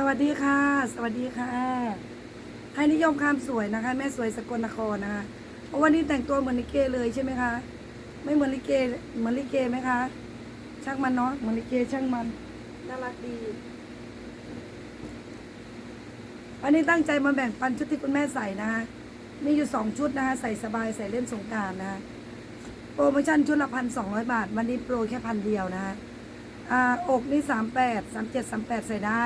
สวัสดีค่ะ สวัสดีค่ะให้นิยมความสวยนะคะ แม่สวยสกลนครนะคะเพราะวันนี้แต่งตัวเหมือนลิเกเลยใช่ไหมคะ ไม่เหมือนลิเกเหมือนลิเกไหมคะ ช่างมันเนาะเหมือนลิเกช่างมันน่ารักดีวันนี้ตั้งใจมาแบ่งปันชุดที่คุณแม่ใส่นะคะมีอยู่สองชุดนะคะใส่สบายใส่เล่นสงการนะคะโปรโมชั่นชุดละพันสองร้อยบาท วันนี้โปรแค่พันเดียวนะคะอ่าอกนี่สามแปดสามเจ็ดสามแปดใส่ได้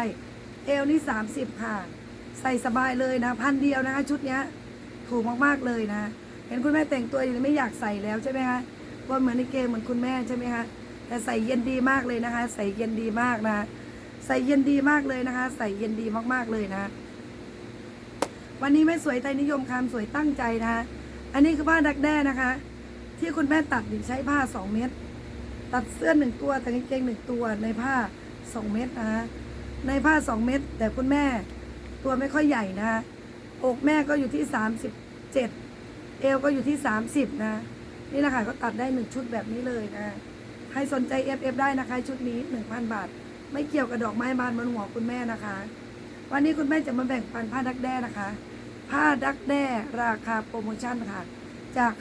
เอวนี่สามสิบค่ะ ใส่สบายเลยนะพันเดียวนะคะชุดเนี้ยถูกมากๆเลยนะ เห็นคุณแม่แต่งตัวอยู่ไม่อยากใส่แล้วใช่ไหมคะว่าเหมือนในเกมเหมือนคุณแม่ใช่ไหมคะแต่ใส่เย็นดีมากเลยนะคะ ใส่เย็นดีมากนะ ใส่เย็นดีมากเลยนะคะ ใส่เย็นดีมากๆเลยนะ วันนี้ไม่สวยไทยนิยมคำสวยตั้งใจนะคะ อันนี้คือผ้าดักแด้นะคะ ที่คุณแม่ตัดนี่ใช้ผ้าสองเมตรตัดเสื้อหนึ่งตัวแต่กางเกงหนึ่งตัวในผ้าสองเมตรนะคะ ในผ้าสองเมตรแต่คุณแม่ตัวไม่ค่อยใหญ่นะคะอกแม่ก็อยู่ที่สามสิบเจ็ดเอวก็อยู่ที่สามสิบนะ นี่แหละค่ะก็ตัดได้หนึ่งชุดแบบนี้เลยนะ ใครสนใจเอฟเอฟได้นะคะ ชุดนี้หนึ่งพันบาท ไม่เกี่ยวกับดอกไม้บานบนหัวคุณแม่นะคะ วันนี้คุณแม่จะมาแบ่งปันผ้าดักแด้นะคะ ผ้าดักแด้ราคาโปรโมชั่นค่ะ จาก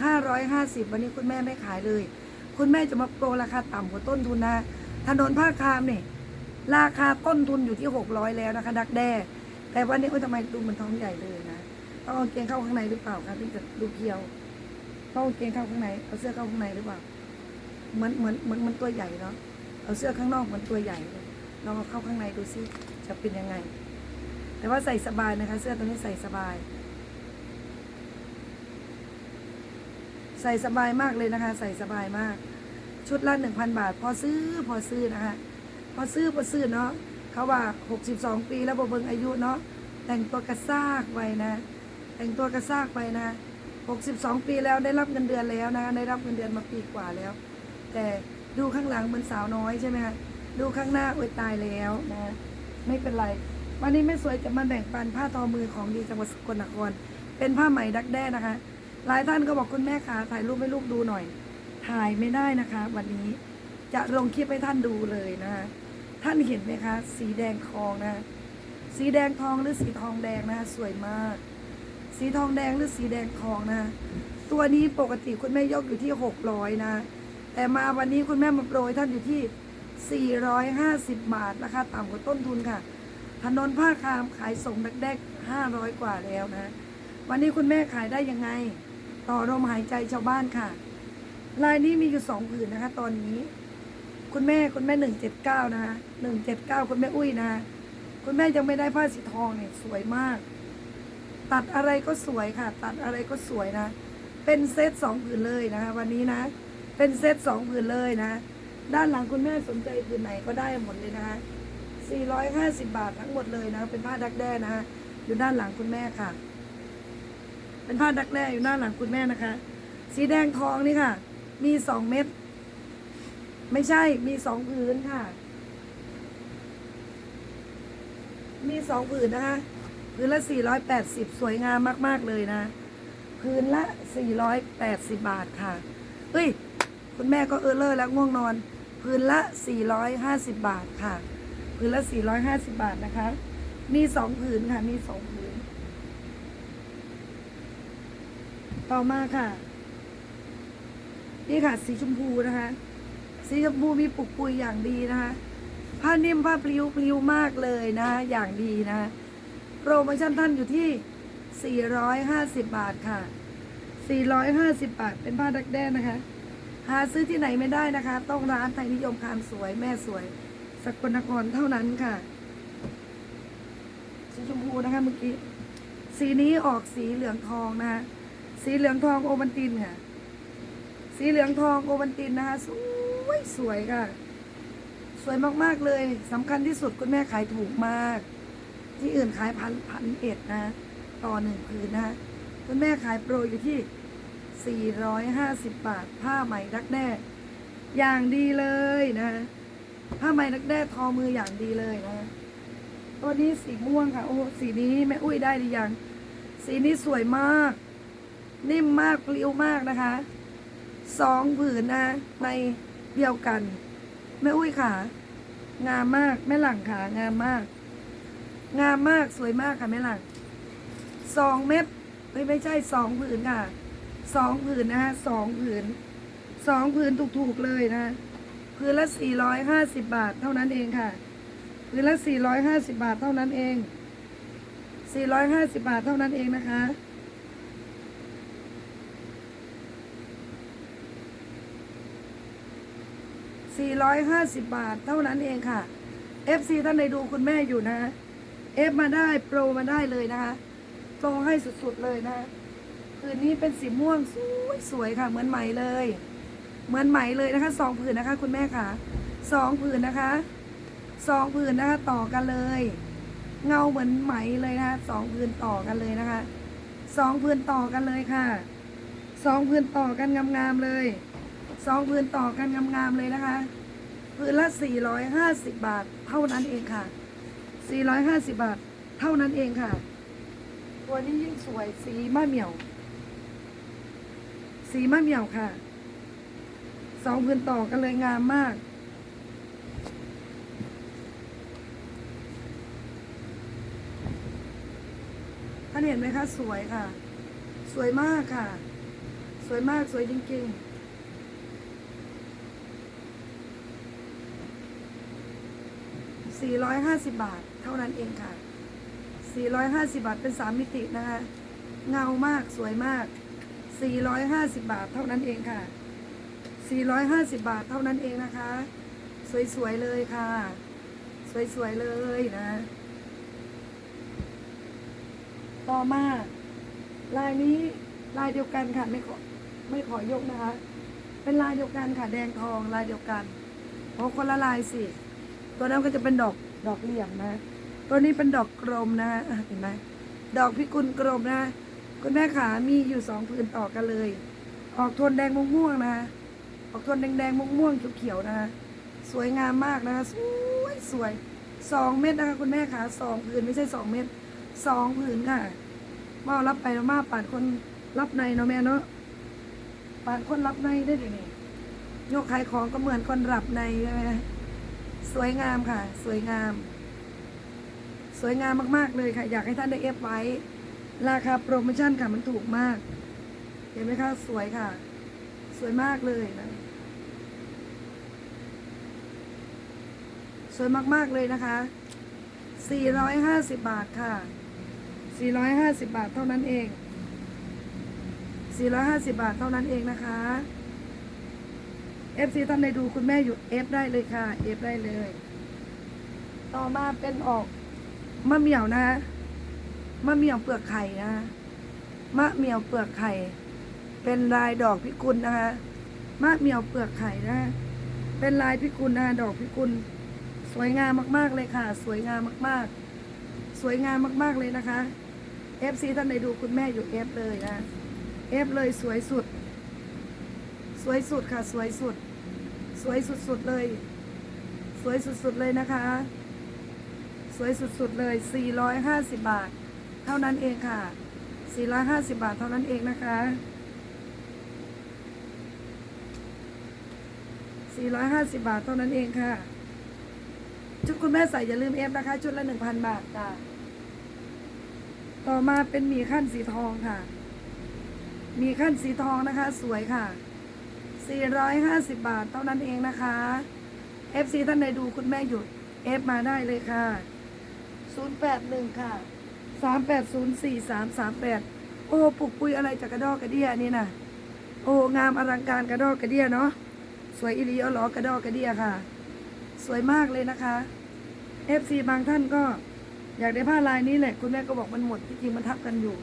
550 วันนี้คุณแม่ไม่ขายเลย คุณแม่จะมาโปรราคาต่ำกว่าต้นทุนนะถนนผ้าคามเนี่ย ราคาต้นทุนอยู่ที่ 600 แล้วนะคะ ดักแด้ แต่วันนี้โอ้ยทำไมดูมันท้องใหญ่เลยนะต้องเอาเกงเข้าข้างในหรือเปล่าคะถึงจะดูเพียวต้องเอาเกงเข้าข้างในเอาเสื้อเข้าข้างในหรือเปล่าเหมือนเหมือนเหมือนมันตัวใหญ่เนาะเอาเสื้อข้างนอกเหมือนตัวใหญ่เลยลองเอาเข้าข้างในดูซิจะเป็นยังไง แต่ว่าใส่สบายนะคะ เสื้อตัวนี้ใส่สบาย ใส่สบายมากเลยนะคะ ใส่สบายมาก ชุดละหนึ่งพันบาท พอซื้อพอซื้อนะคะ พอซื้อพอซื้อเนาะเขาว่าหกสิบสองปีแล้วบเบิงอายุเนาะแต่งตัวกระซากไปนะ แต่งตัวกระซากไปนะหกสิบสองปีแล้วได้รับเงินเดือนแล้วนะ ได้รับเงินเดือนมาปีกว่าแล้ว แต่ดูข้างหลังเหมือนสาวน้อยใช่ไหมคะดูข้างหน้าอ้ยตายแล้วนะ ไม่เป็นไร วันนี้ไม่สวยจะมาแบ่งปันผ้าทอมือของดีจังหวัดสกลนครเป็นผ้าไหมดักแด้นะคะ หลายท่านก็บอกคุณแม่ขาถ่ายรูปให้ลูกดูหน่อย ถ่ายไม่ได้นะคะ วันนี้จะลงคลิปให้ท่านดูเลยนะคะ ท่านเห็นไหมคะ สีแดงทองนะ สีแดงทองหรือสีทองแดงนะคะสวยมาก สีทองแดงหรือสีแดงทองนะ ตัวนี้ปกติคุณแม่ยกอยู่ที่หกร้อยนะ แต่มาวันนี้คุณแม่มาโปรยท่านอยู่ที่ 450 บาทราคาต่ำกว่าต้นทุนค่ะ ถนนผ้าคามขายส่งแดกๆ500 กว่าแล้วนะ วันนี้คุณแม่ขายได้ยังไง ต่อลมหายใจชาวบ้านค่ะ ลายนี้มีอยู่สองผืนนะคะ ตอนนี้ คุณแม่คุณแม่หนึ่งเจ็ดเก้านะคะหนึ่งเจ็ดเก้าคุณแม่อุ้ยนะ คุณแม่ยังไม่ได้ผ้าสีทองเนี่ยสวยมาก ตัดอะไรก็สวยค่ะ ตัดอะไรก็สวยนะ เป็นเซตสองผืนเลยนะคะ วันนี้นะ เป็นเซตสองผืนเลยนะ ด้านหลังคุณแม่สนใจผืนไหนก็ได้หมดเลยนะคะ450บาททั้งหมดเลยนะ เป็นผ้าดักแด้นะคะอยู่ด้านหลังคุณแม่ค่ะ เป็นผ้าดักแด้อยู่ด้านหลังคุณแม่นะคะ สีแดงทองนี่ค่ะ มีสองเม็ด ไม่ใช่มีสองผืนค่ะ มีสองผืนนะคะผืนละสี่ร้อยแปดสิบสวยงามมาก ๆ เลยนะผืนละสี่ร้อยแปดสิบบาทค่ะเอ้ย คุณแม่ก็เออเลอร์แล้วง่วงนอนผืนละสี่ร้อยห้าสิบบาทค่ะผืนละสี่ร้อยห้าสิบบาทนะคะ มีสองผืนค่ะ มีสองผืน ต่อมาค่ะ นี่ค่ะ สีชมพูนะคะ สีชมพูมีปุกปุยอย่างดีนะคะผ้านิ่มผ้าปลิวปลิวมากเลยนะอย่างดีนะโปรโมชั่นท่านอยู่ที่ 450 บาทค่ะ 450 บาท เป็นผ้าดักแด้นะคะ หาซื้อที่ไหนไม่ได้นะคะ ต้องร้านไทยนิยมคามสวยแม่สวย สกลนครเท่านั้นค่ะ สีชมพูนะคะเมื่อกี้ สีนี้ออกสีเหลืองทองนะคะ สีเหลืองทองโอบันตินค่ะ สีเหลืองทองโอบันตินนะคะสวย สวยค่ะ สวยมากๆเลยสำคัญที่สุดคุณแม่ขายถูกมาก ที่อื่นขายพันพันเอ็ดนะ ต่อหนึ่งผืนนะคุณแม่ขายโปรอยู่ที่ 450 บาท ผ้าไหมดักแด้อย่างดีเลยนะผ้าไหมดักแด้ทอมืออย่างดีเลยนะตัวนี้สีม่วงค่ะ โอ้สีนี้แม่อุ้ยได้หรือยัง สีนี้สวยมาก นิ่มมากปลิวมากนะคะสองผืนนะใน เดียวกันแม่อุ้ยค่ะ งามมากแม่หลังค่ะ งามมาก งามมากสวยมากค่ะแม่หลังสองเม็ดไม่ไม่ใช่สองผืนค่ะสองผืนนะฮะสองผืนสองผืนถูกๆเลยนะผืนละสี่ร้อยห้าสิบบาทเท่านั้นเองค่ะผืนละสี่ร้อยห้าสิบบาทเท่านั้นเองสี่ร้อยห้าสิบบาทเท่านั้นเองนะคะ 450 บาท เท่านั้นเองค่ะ FC ท่านใดดูคุณแม่อยู่นะ เอฟมาได้โปรมาได้เลยนะคะโปรให้สุดๆเลยนะผืนนี้เป็นสีม่วงสวยสวยค่ะ เหมือนไหมเลย เหมือนไหมเลยนะคะสองผืนนะคะ คุณแม่ค่ะสองผืนนะคะสองผืนนะคะต่อกันเลย เงาเหมือนไหมเลยนะคะสองผืนต่อกันเลยนะคะสองผืนต่อกันเลยค่ะสองผืนต่อกันงามๆเลย สองพื้นต่อกันงามๆเลยนะคะพื้นละ 450 บาท เท่านั้นเองค่ะ 450 บาท เท่านั้นเองค่ะ ตัวนี้ยิ่งสวยสีมะเหมี่ยว สีมะเหมี่ยวค่ะ สองพื้นต่อกันเลยงามมากท่านเห็นไหมคะ สวยค่ะ สวยมากค่ะ สวยมากสวยจริงๆ 450 บาท เท่านั้นเองค่ะ 450 บาทเป็น 3 มิตินะคะ เงามากสวยมาก 450 บาทเท่านั้นเองค่ะ 450 บาทเท่านั้นเองนะคะ สวยๆเลยค่ะ สวยๆเลยนะ ต่อมาลายนี้ลายเดียวกันค่ะไม่ขอไม่ขอยกนะคะ เป็นลายเดียวกันค่ะแดงทองลายเดียวกันเพราะคนละลายสิ ตัวนั้นก็จะเป็นดอกดอกเหลี่ยมนะ ตัวนี้เป็นดอกกลมนะเห็นไหมดอกพิกุลกลมนะ คุณแม่ขามีอยู่สองผืนต่อกันเลย ออกโทนแดงม่วงๆนะออกโทนแดงแดงๆม่วงๆเขียวๆนะ สวยงามมากนะสวยสวยสองเม็ดนะคะคุณแม่ขาสองผืนไม่ใช่สองเม็ดสองผืนค่ะมาเอารับไปแล้วมาป่านคนรับในเนาะแม่เนาะป่านคนรับในได้ดีนี้ยกขายของก็เหมือนคนรับในใช่ไหม สวยงามค่ะ สวยงาม สวยงามมาก ๆ เลยค่ะ อยากให้ท่านได้เอฟไว้ ราคาโปรโมชั่นค่ะมันถูกมาก เห็นไหมคะ สวยค่ะ สวยมากเลยนะ สวยมาก ๆ เลยนะคะ 450 บาทค่ะ 450 บาทเท่านั้นเอง 450 บาทเท่านั้นเองนะคะ เอฟซีท่านใดดูคุณแม่อยู่เอฟได้เลยค่ะเอฟได้เลย ต่อมาเป็นออกมะเหมี่ยวนะมะเหมี่ยวเปลือกไข่นะมะเหมี่ยวเปลือกไข่ เป็นลายดอกพิกุลนะคะมะเหมี่ยวเปลือกไข่นะ เป็นลายพิกุลนะดอกพิกุล สวยงามมาก ๆเลยค่ะ สวยงามมาก ๆ สวยงามมาก ๆเลยนะคะเอฟซีท่านใดดูคุณแม่อยู่เอฟเลยนะเอฟเลยสวยสุด สวยสุดค่ะ สวยสุด สวยสุดๆเลย สวยสุดๆเลยนะคะ สวยสุดๆเลย 450 บาท เท่านั้นเองค่ะ 450 บาทเท่านั้นเองนะคะ 450 บาทเท่านั้นเองค่ะ ชุดคุณแม่ใส่อย่าลืมเอฟนะคะ ชุดละ 1,000 บาทจ้ะต่อมาเป็นหมีขั้นสีทองค่ะ มีขั้นสีทองนะคะ สวยค่ะ 450 บาทเท่านั้นเองนะคะ FC ท่านใดดูคุณแม่หยุด F มาได้เลยค่ะ 081 ค่ะ 3804338โอ้ปลุกปุยอะไรจากกระดอกกระเดียนี่นะโอ้งามอลังการกระดอกกระเดียเนาะสวยอิริยอลอกระดอกกระเดียค่ะ สวยมากเลยนะคะ FC บางท่านก็อยากได้ผ้าลายนี้แหละ คุณแม่ก็บอกมันหมดที่จริงมันทับกันอยู่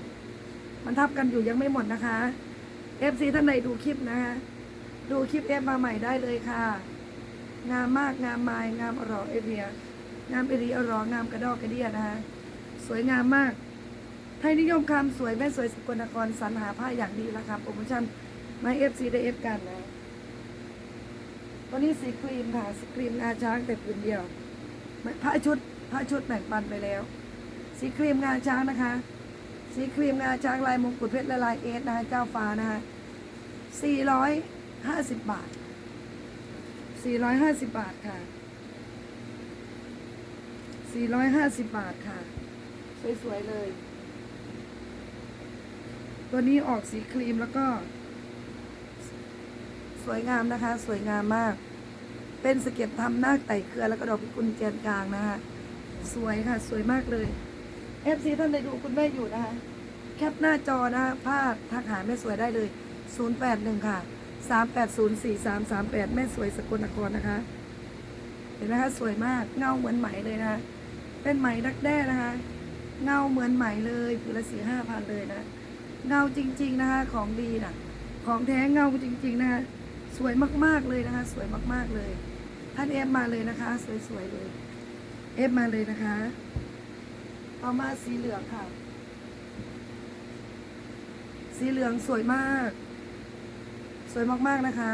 มันทับกันอยู่ยังไม่หมดนะคะ FC ท่านใดดูคลิปนะคะ ดูคลิปเอฟมาใหม่ได้เลยค่ะ งามมากงามไมายงามอร่อยเอเบียงามเอรีอร่อยงามกระดอกกระเดียนะคะสวยงามมาก ไทยนิยมคำสวยแม่สวยสกลนครสรรหาผ้าอย่างดีราคาโปรโมชั่นมาเอฟซีได้เอฟกันนะตัวนี้สีครีมค่ะสีครีมงาช้างแต่ผืนเดียวผ้าชุดผ้าชุดแบ่งปันไปแล้ว สีครีมงาช้างนะคะ สีครีมงาช้างลายมงกุฎเพชรและลายเอสนะคะเจ้าฟ้านะคะสี่ร้อย ห้าสิบบาทสี่ร้อยห้าสิบบาทค่ะสี่ร้อยห้าสิบบาทค่ะ สวยๆเลย ตัวนี้ออกสีครีมแล้วก็ สวยงามนะคะ สวยงามมาก เป็นสเก็ดทำหน้าไต่เครือแล้วก็ดอกพิกุลแกนกลางนะคะสวยค่ะ สวยมากเลย FC ท่านใดดูคุณแม่อยู่นะคะ แคปหน้าจอนะคะพาดทักหาแม่สวยได้เลย 081 ค่ะ 3804338 แม่สวยสกลนครนะคะ เห็นไหมคะสวยมากเงาเหมือนไหมเลยนะคะเป็นไหมดักแด้นะคะ เงาเหมือนไหมเลยผืนละสี่ห้าพันเลยนะเงาจริง ๆนะคะ ของดีนะของแท้เงาจริง ๆ นะคะสวยมากๆเลยนะคะ สวยมากๆเลย ท่านเอฟมาเลยนะคะ สวยๆเลยเอฟมาเลยนะคะต่อมาสีเหลืองค่ะ สีเหลืองสวยมาก วยมากๆนะคะ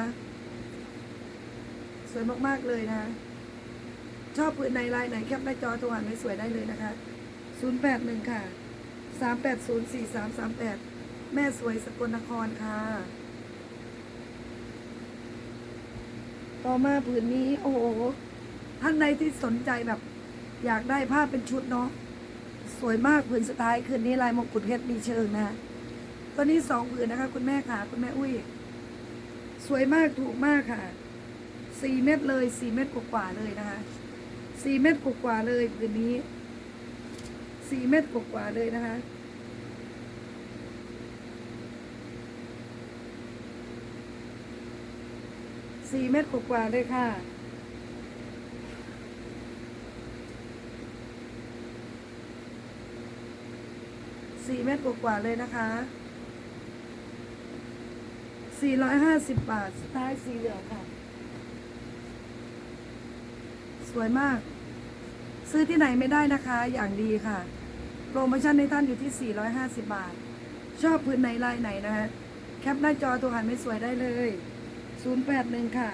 สวยมากๆเลยนะ ชอบผืนในลายไหนแคปหน้าจอตัวอ่านไม่สวยได้เลยนะคะ 081 ค่ะ 3804338 แม่สวยสกลนครค่ะ ต่อมาผืนนี้ โอ้โห ท่านใดที่สนใจแบบ อยากได้ผ้าเป็นชุดเนาะสวยมากผืนสุดท้ายคืนนี้ลายมงกุฎเพชรมีเชิงนะคะตัวนี้สองผืนนะคะ คุณแม่ค่ะ คุณแม่อุ้ย สวยมากถูกมากค่ะสี่เม็ดเลยสี่เม็ดกว่าๆเลยนะคะสี่เม็ดกว่าๆเลยผืนนี้สี่เม็ดกว่าๆเลยนะคะสี่เม็ดกว่าๆเลยค่ะสี่เม็ดกว่าๆเลยนะคะ สี่ร้อยห้าสิบบาทสุดท้ายสีเหลืองค่ะ สวยมาก ซื้อที่ไหนไม่ได้นะคะ อย่างดีค่ะ โปรโมชั่นในท่านอยู่ที่ 450 บาท ชอบพื้นไหนลายไหนนะคะ แคปหน้าจอตัวหันไม่สวยได้เลย 081 ค่ะ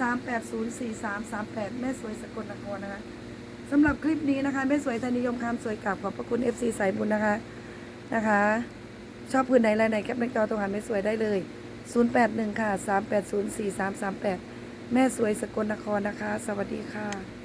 3804338 แม่สวยสกลนครนะคะสำหรับคลิปนี้นะคะแม่สวยธนิยมคำสวยกลับขอบพระคุณ FC สายบุญนะคะนะคะ ชอบพื้นไหนลายไหนแคปหน้าจอตัวหันไม่สวยได้เลย 081 ค่ะ 3804338 แม่สวยสกลนครนะคะ สวัสดีค่ะ